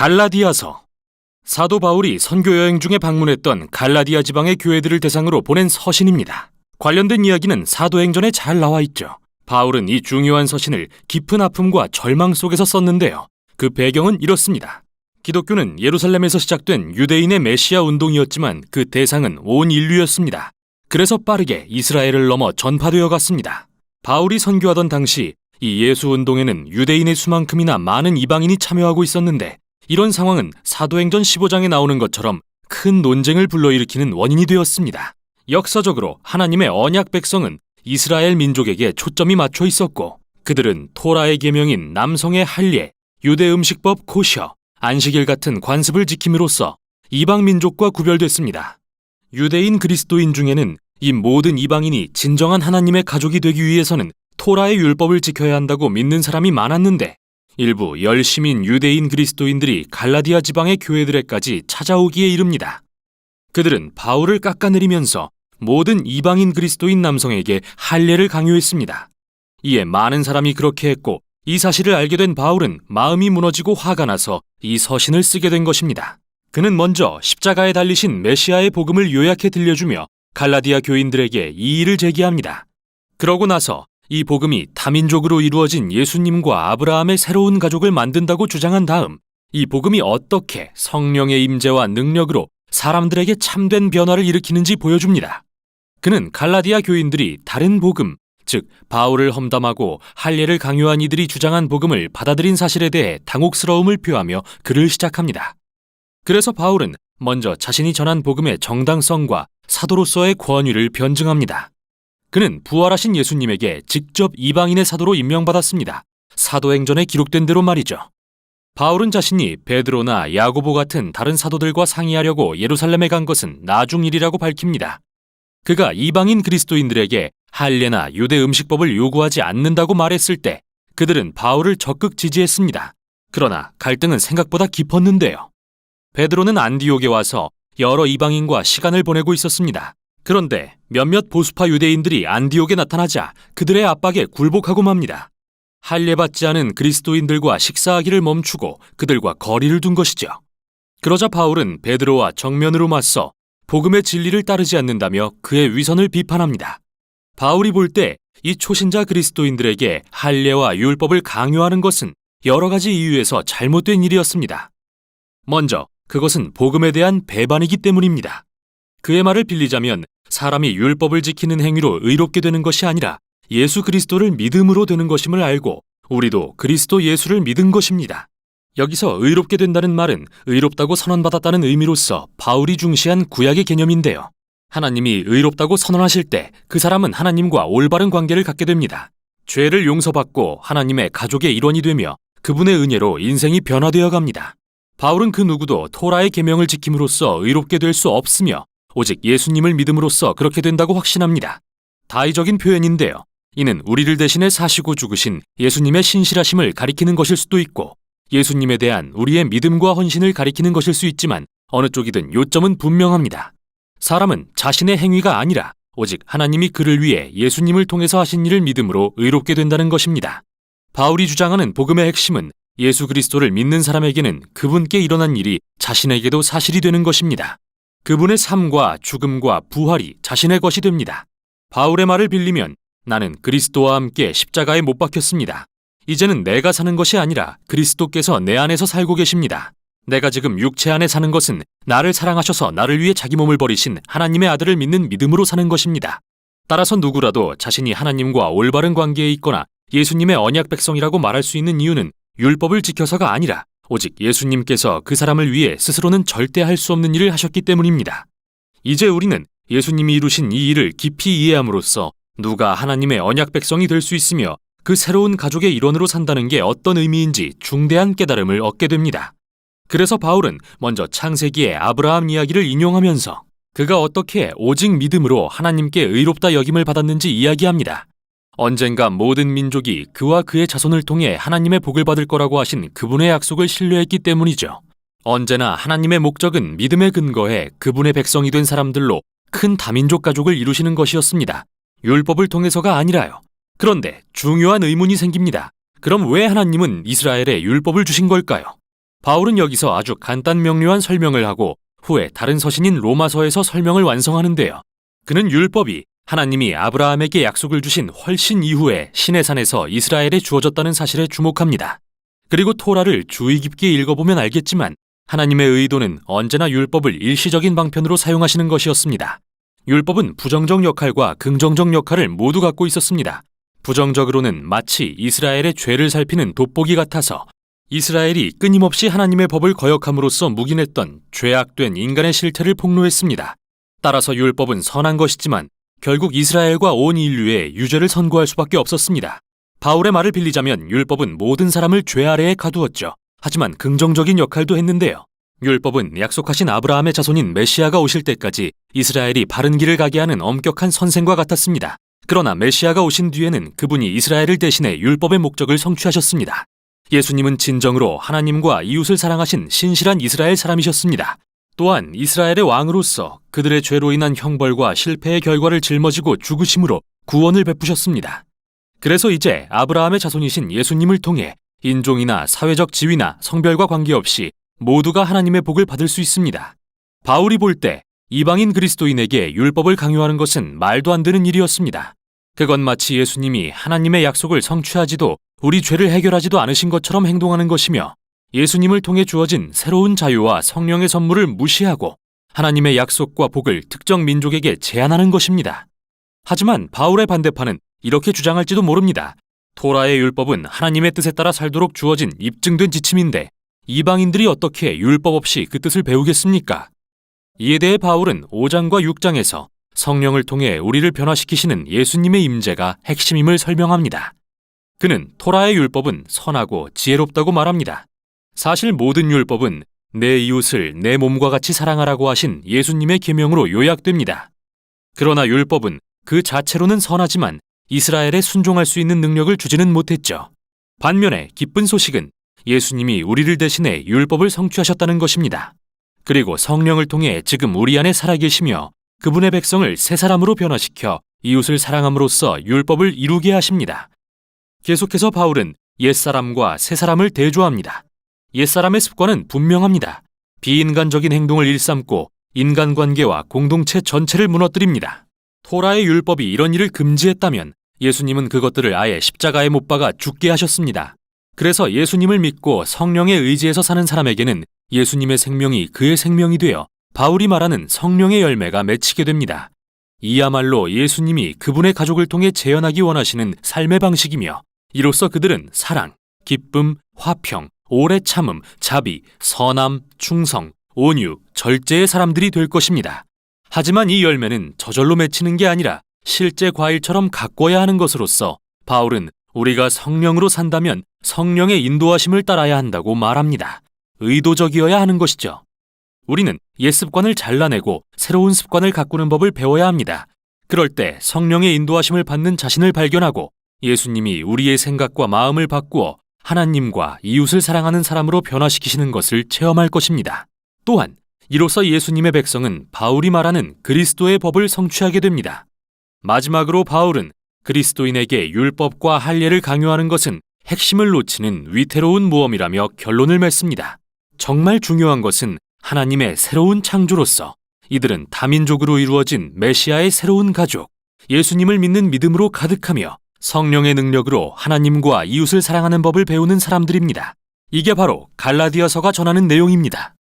갈라디아서 사도 바울이 선교 여행 중에 방문했던 갈라디아 지방의 교회들을 대상으로 보낸 서신입니다. 관련된 이야기는 사도행전에 잘 나와 있죠. 바울은 이 중요한 서신을 깊은 아픔과 절망 속에서 썼는데요. 그 배경은 이렇습니다. 기독교는 예루살렘에서 시작된 유대인의 메시아 운동이었지만 그 대상은 온 인류였습니다. 그래서 빠르게 이스라엘을 넘어 전파되어 갔습니다. 바울이 선교하던 당시 이 예수 운동에는 유대인의 수만큼이나 많은 이방인이 참여하고 있었는데 이런 상황은 사도행전 15장에 나오는 것처럼 큰 논쟁을 불러일으키는 원인이 되었습니다. 역사적으로 하나님의 언약 백성은 이스라엘 민족에게 초점이 맞춰 있었고 그들은 토라의 계명인 남성의 할례, 유대 음식법 코셔, 안식일 같은 관습을 지킴으로써 이방 민족과 구별됐습니다. 유대인 그리스도인 중에는 이 모든 이방인이 진정한 하나님의 가족이 되기 위해서는 토라의 율법을 지켜야 한다고 믿는 사람이 많았는데 일부 열심인 유대인 그리스도인들이 갈라디아 지방의 교회들에까지 찾아오기에 이릅니다. 그들은 바울을 깎아내리면서 모든 이방인 그리스도인 남성에게 할례를 강요했습니다. 이에 많은 사람이 그렇게 했고 이 사실을 알게 된 바울은 마음이 무너지고 화가 나서 이 서신을 쓰게 된 것입니다. 그는 먼저 십자가에 달리신 메시아의 복음을 요약해 들려주며 갈라디아 교인들에게 이 일을 제기합니다. 그러고 나서 이 복음이 다민족으로 이루어진 예수님과 아브라함의 새로운 가족을 만든다고 주장한 다음 이 복음이 어떻게 성령의 임재와 능력으로 사람들에게 참된 변화를 일으키는지 보여줍니다. 그는 갈라디아 교인들이 다른 복음, 즉 바울을 험담하고 할례를 강요한 이들이 주장한 복음을 받아들인 사실에 대해 당혹스러움을 표하며 글을 시작합니다. 그래서 바울은 먼저 자신이 전한 복음의 정당성과 사도로서의 권위를 변증합니다. 그는 부활하신 예수님에게 직접 이방인의 사도로 임명받았습니다. 사도행전에 기록된 대로 말이죠. 바울은 자신이 베드로나 야고보 같은 다른 사도들과 상의하려고 예루살렘에 간 것은 나중 일이라고 밝힙니다. 그가 이방인 그리스도인들에게 할례나 유대 음식법을 요구하지 않는다고 말했을 때 그들은 바울을 적극 지지했습니다. 그러나 갈등은 생각보다 깊었는데요. 베드로는 안디옥에 와서 여러 이방인과 시간을 보내고 있었습니다. 그런데 몇몇 보수파 유대인들이 안디옥에 나타나자 그들의 압박에 굴복하고 맙니다. 할례 받지 않은 그리스도인들과 식사하기를 멈추고 그들과 거리를 둔 것이죠. 그러자 바울은 베드로와 정면으로 맞서 복음의 진리를 따르지 않는다며 그의 위선을 비판합니다. 바울이 볼 때 이 초신자 그리스도인들에게 할례와 율법을 강요하는 것은 여러 가지 이유에서 잘못된 일이었습니다. 먼저 그것은 복음에 대한 배반이기 때문입니다. 그의 말을 빌리자면 사람이 율법을 지키는 행위로 의롭게 되는 것이 아니라 예수 그리스도를 믿음으로 되는 것임을 알고 우리도 그리스도 예수를 믿은 것입니다. 여기서 의롭게 된다는 말은 의롭다고 선언받았다는 의미로서 바울이 중시한 구약의 개념인데요. 하나님이 의롭다고 선언하실 때 그 사람은 하나님과 올바른 관계를 갖게 됩니다. 죄를 용서받고 하나님의 가족의 일원이 되며 그분의 은혜로 인생이 변화되어 갑니다. 바울은 그 누구도 토라의 계명을 지킴으로써 의롭게 될 수 없으며 오직 예수님을 믿음으로써 그렇게 된다고 확신합니다. 다의적인 표현인데요. 이는 우리를 대신해 사시고 죽으신 예수님의 신실하심을 가리키는 것일 수도 있고 예수님에 대한 우리의 믿음과 헌신을 가리키는 것일 수 있지만 어느 쪽이든 요점은 분명합니다. 사람은 자신의 행위가 아니라 오직 하나님이 그를 위해 예수님을 통해서 하신 일을 믿음으로 의롭게 된다는 것입니다. 바울이 주장하는 복음의 핵심은 예수 그리스도를 믿는 사람에게는 그분께 일어난 일이 자신에게도 사실이 되는 것입니다. 그분의 삶과 죽음과 부활이 자신의 것이 됩니다. 바울의 말을 빌리면 나는 그리스도와 함께 십자가에 못 박혔습니다. 이제는 내가 사는 것이 아니라 그리스도께서 내 안에서 살고 계십니다. 내가 지금 육체 안에 사는 것은 나를 사랑하셔서 나를 위해 자기 몸을 버리신 하나님의 아들을 믿는 믿음으로 사는 것입니다. 따라서 누구라도 자신이 하나님과 올바른 관계에 있거나 예수님의 언약 백성이라고 말할 수 있는 이유는 율법을 지켜서가 아니라 오직 예수님께서 그 사람을 위해 스스로는 절대 할 수 없는 일을 하셨기 때문입니다. 이제 우리는 예수님이 이루신 이 일을 깊이 이해함으로써 누가 하나님의 언약 백성이 될 수 있으며 그 새로운 가족의 일원으로 산다는 게 어떤 의미인지 중대한 깨달음을 얻게 됩니다. 그래서 바울은 먼저 창세기의 아브라함 이야기를 인용하면서 그가 어떻게 오직 믿음으로 하나님께 의롭다 여김을 받았는지 이야기합니다. 언젠가 모든 민족이 그와 그의 자손을 통해 하나님의 복을 받을 거라고 하신 그분의 약속을 신뢰했기 때문이죠. 언제나 하나님의 목적은 믿음에 근거해 그분의 백성이 된 사람들로 큰 다민족 가족을 이루시는 것이었습니다. 율법을 통해서가 아니라요. 그런데 중요한 의문이 생깁니다. 그럼 왜 하나님은 이스라엘에 율법을 주신 걸까요? 바울은 여기서 아주 간단 명료한 설명을 하고 후에 다른 서신인 로마서에서 설명을 완성하는데요. 그는 율법이 하나님이 아브라함에게 약속을 주신 훨씬 이후에 시내산에서 이스라엘에 주어졌다는 사실에 주목합니다. 그리고 토라를 주의 깊게 읽어보면 알겠지만 하나님의 의도는 언제나 율법을 일시적인 방편으로 사용하시는 것이었습니다. 율법은 부정적 역할과 긍정적 역할을 모두 갖고 있었습니다. 부정적으로는 마치 이스라엘의 죄를 살피는 돋보기 같아서 이스라엘이 끊임없이 하나님의 법을 거역함으로써 묵인했던 죄악된 인간의 실태를 폭로했습니다. 따라서 율법은 선한 것이지만 결국 이스라엘과 온 인류의 유죄를 선고할 수밖에 없었습니다. 바울의 말을 빌리자면 율법은 모든 사람을 죄 아래에 가두었죠. 하지만 긍정적인 역할도 했는데요. 율법은 약속하신 아브라함의 자손인 메시아가 오실 때까지 이스라엘이 바른 길을 가게 하는 엄격한 선생과 같았습니다. 그러나 메시아가 오신 뒤에는 그분이 이스라엘을 대신해 율법의 목적을 성취하셨습니다. 예수님은 진정으로 하나님과 이웃을 사랑하신 신실한 이스라엘 사람이셨습니다. 또한 이스라엘의 왕으로서 그들의 죄로 인한 형벌과 실패의 결과를 짊어지고 죽으심으로 구원을 베푸셨습니다. 그래서 이제 아브라함의 자손이신 예수님을 통해 인종이나 사회적 지위나 성별과 관계없이 모두가 하나님의 복을 받을 수 있습니다. 바울이 볼 때 이방인 그리스도인에게 율법을 강요하는 것은 말도 안 되는 일이었습니다. 그건 마치 예수님이 하나님의 약속을 성취하지도 우리 죄를 해결하지도 않으신 것처럼 행동하는 것이며 예수님을 통해 주어진 새로운 자유와 성령의 선물을 무시하고 하나님의 약속과 복을 특정 민족에게 제한하는 것입니다. 하지만 바울의 반대파는 이렇게 주장할지도 모릅니다. 토라의 율법은 하나님의 뜻에 따라 살도록 주어진 입증된 지침인데 이방인들이 어떻게 율법 없이 그 뜻을 배우겠습니까? 이에 대해 바울은 5장과 6장에서 성령을 통해 우리를 변화시키시는 예수님의 임재가 핵심임을 설명합니다. 그는 토라의 율법은 선하고 지혜롭다고 말합니다. 사실 모든 율법은 내 이웃을 내 몸과 같이 사랑하라고 하신 예수님의 계명으로 요약됩니다. 그러나 율법은 그 자체로는 선하지만 이스라엘에 순종할 수 있는 능력을 주지는 못했죠. 반면에 기쁜 소식은 예수님이 우리를 대신해 율법을 성취하셨다는 것입니다. 그리고 성령을 통해 지금 우리 안에 살아계시며 그분의 백성을 새 사람으로 변화시켜 이웃을 사랑함으로써 율법을 이루게 하십니다. 계속해서 바울은 옛사람과 새 사람을 대조합니다. 옛사람의 습관은 분명합니다. 비인간적인 행동을 일삼고 인간관계와 공동체 전체를 무너뜨립니다. 토라의 율법이 이런 일을 금지했다면 예수님은 그것들을 아예 십자가에 못 박아 죽게 하셨습니다. 그래서 예수님을 믿고 성령의 의지에서 사는 사람에게는 예수님의 생명이 그의 생명이 되어 바울이 말하는 성령의 열매가 맺히게 됩니다. 이야말로 예수님이 그분의 가족을 통해 재현하기 원하시는 삶의 방식이며 이로써 그들은 사랑, 기쁨, 화평, 오래 참음, 자비, 선함, 충성, 온유, 절제의 사람들이 될 것입니다. 하지만 이 열매는 저절로 맺히는 게 아니라 실제 과일처럼 가꿔야 하는 것으로서 바울은 우리가 성령으로 산다면 성령의 인도하심을 따라야 한다고 말합니다. 의도적이어야 하는 것이죠. 우리는 옛 습관을 잘라내고 새로운 습관을 가꾸는 법을 배워야 합니다. 그럴 때 성령의 인도하심을 받는 자신을 발견하고 예수님이 우리의 생각과 마음을 바꾸어 하나님과 이웃을 사랑하는 사람으로 변화시키시는 것을 체험할 것입니다. 또한 이로써 예수님의 백성은 바울이 말하는 그리스도의 법을 성취하게 됩니다. 마지막으로 바울은 그리스도인에게 율법과 할례를 강요하는 것은 핵심을 놓치는 위태로운 모험이라며 결론을 맺습니다. 정말 중요한 것은 하나님의 새로운 창조로서 이들은 다민족으로 이루어진 메시아의 새로운 가족, 예수님을 믿는 믿음으로 가득하며 성령의 능력으로 하나님과 이웃을 사랑하는 법을 배우는 사람들입니다. 이게 바로 갈라디아서가 전하는 내용입니다.